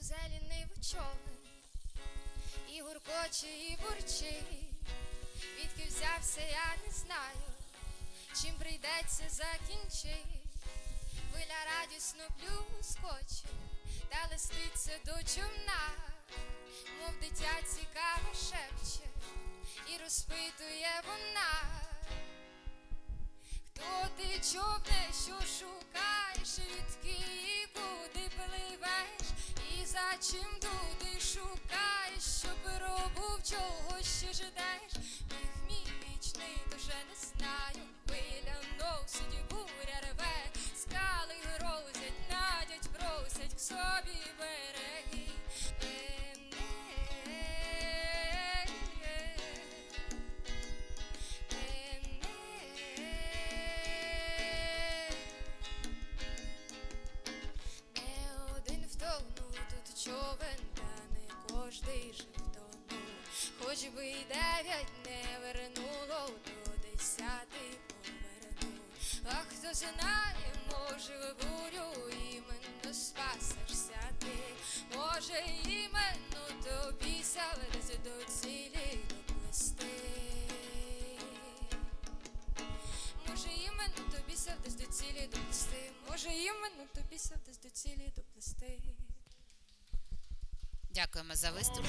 повзе ліниво човен, і гуркоче, і бурчить. Відки взявся, я не знаю, чим прийдеться закінчить. Хвиля радісно плюскоче, та листиться до чумна, мов дитя цікаво шепче, і розпитує вона. Хто ти човне, що шукаєш, пливеш, чим туди шукаєш, щоб робив чого ще ждеш, біг мій вічний, дуже не знаю, хвиля носить, буря рве, скали грозять, надять, просять к собі береги. Човен, кожний же втонув. Хоч би й дев'ять не вернуло, то десятий повернув. А хто знає, може в бурю іменно спасешся ти. Може іменно тобі десь до цілі доплести. Може іменно тобі десь до цілі доплести. Може іменно тобі десь до цілі доплести. Дякуємо за виступ.